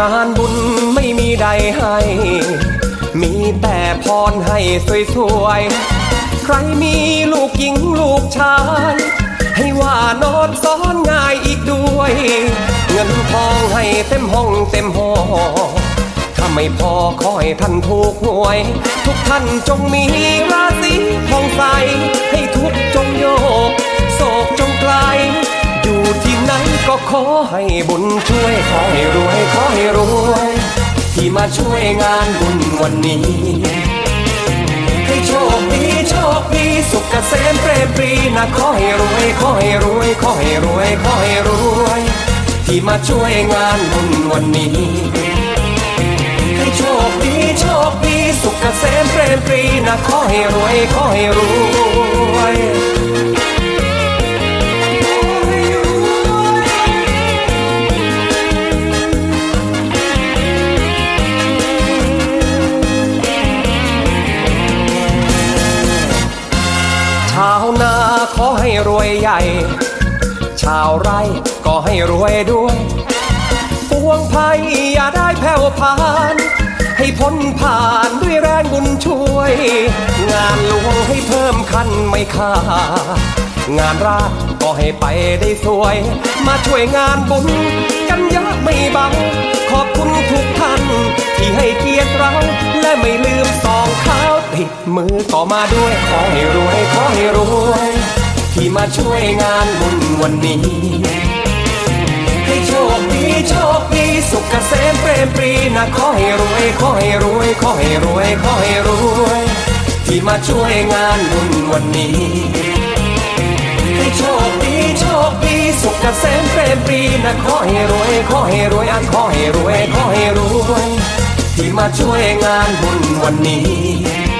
งานบุญไม่มีใดให้ มีแต่พรให้สวยๆ ใครมีลูกหญิงลูกชาย ให้ว่านอนซ้อนง่ายอีกด้วย เงินทองให้เต็มห้องเต็มหอ ถ้าไม่พอขอให้ท่านถูกหวย ทุกท่านจงมีราศีทองใสให้ทุกจงโย ให้บุญช่วยขอให้รวยขอให้รวย ที่มาช่วยงานบุญวันนี้ ให้โชคดีโชคดีสุขเกษมเปรมปรีนะขอให้รวยขอให้รวยขอให้รวยขอให้รวย ที่มาช่วยงานบุญวันนี้ ให้โชคดีโชคดีสุขเกษมเปรมปรีนะขอให้รวยขอให้รวยาวนาขอให้รวยใหญ่ ชาวไร่ก็ให้รวยด้วยปวงภัยอย่าได้แผ่วพาน ให้พ้นผ่านด้วยแรงบุญช่วย งานหลวงให้เพิ่มคันไม่ขาดงานราชก็ให้ไปได้สวย มาช่วยงานบุญกันเยอะไม่เบาขอบคุณทุกท่าน ที่ให้เกียรติเราและไม่ลืมสอง เท้าติดมือมาด้วยขอให้รวยขอให้รวย ที่มาช่วยงานบุญวันนี้ ให้โชคดีโชคดีสุขเกษมเปรมปรีนะขอให้รวยขอให้รวยขอให้รวยขอให้รวย ที่มาช่วยงานบุญวันนี้ ให้โชคดีโชคดีสุขเกษมเปรมปรีนะขอให้รวยขอให้รวยอะขอให้รวยขอให้รวย ที่มาช่วยงานบุญวันนี้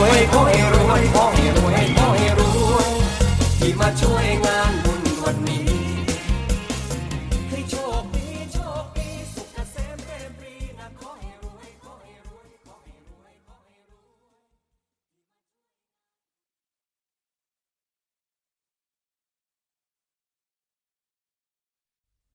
วย